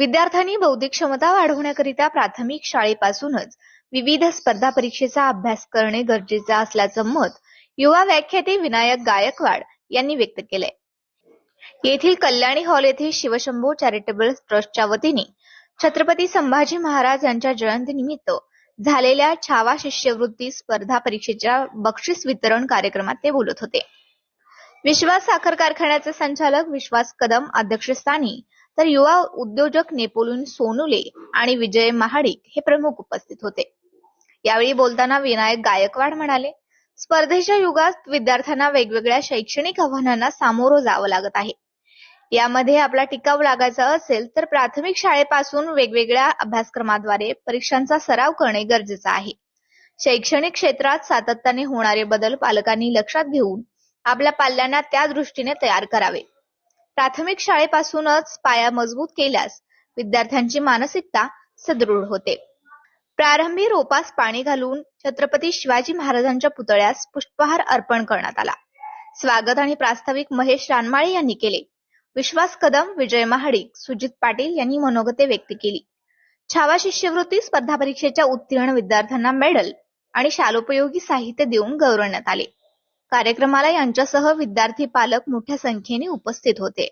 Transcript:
विद्यार्थ्यांनी बौद्धिक क्षमता वाढवण्याकरिता प्राथमिक शाळेपासूनच विविध स्पर्धा परीक्षेचा अभ्यास करणे गरजेचे असल्याचं मत युवा व्याख्याते विनायक गायकवाड यांनी व्यक्त केलंय. येथील कल्याणी हॉल येथे शिवशंभू चॅरिटेबल ट्रस्टच्या वतीने छत्रपती संभाजी महाराज यांच्या जयंतीनिमित्त झालेल्या छावा शिष्यवृत्ती स्पर्धा परीक्षेच्या बक्षीस वितरण कार्यक्रमात ते बोलत होते. विश्वास साखर कारखान्याचे संचालक विश्वास कदम अध्यक्षस्थानी तर युवा उद्योजक नेपोलियन सोनुले आणि विजय महाडिक हे प्रमुख उपस्थित होते. यावेळी बोलताना विनायक गायकवाड म्हणाले स्पर्धेच्या युगात विद्यार्थ्यांना वेगवेगळ्या शैक्षणिक आव्हानांना सामोरं जावं लागत आहे. यामध्ये आपला टिकाव लागायचा असेल तर प्राथमिक शाळेपासून वेगवेगळ्या अभ्यासक्रमाद्वारे परीक्षांचा सराव करणे गरजेचे आहे. शैक्षणिक क्षेत्रात सातत्याने होणारे बदल पालकांनी लक्षात घेऊन आपल्या पाल्यांना त्या दृष्टीने तयार करावे. प्राथमिक शाळेपासूनच पाया मजबूत केल्यास विद्यार्थ्यांची मानसिकता सदृढ होते. प्रारंभी रोपास पाणी घालून छत्रपती शिवाजी महाराजांच्या पुतळ्यास पुष्पहार अर्पण करण्यात आला. स्वागत आणि प्रास्ताविक महेश रानमाळे यांनी केले. विश्वास कदम विजय महाडिक सुजित पाटील यांनी मनोगते व्यक्त केली. छावा शिष्यवृत्ती स्पर्धा परीक्षेच्या उत्तीर्ण विद्यार्थ्यांना मेडल आणि शालोपयोगी साहित्य देऊन गौरवण्यात आले. कार्यक्रमाला यांच्यासह विद्यार्थी पालक मोठ्या संख्येने उपस्थित होते.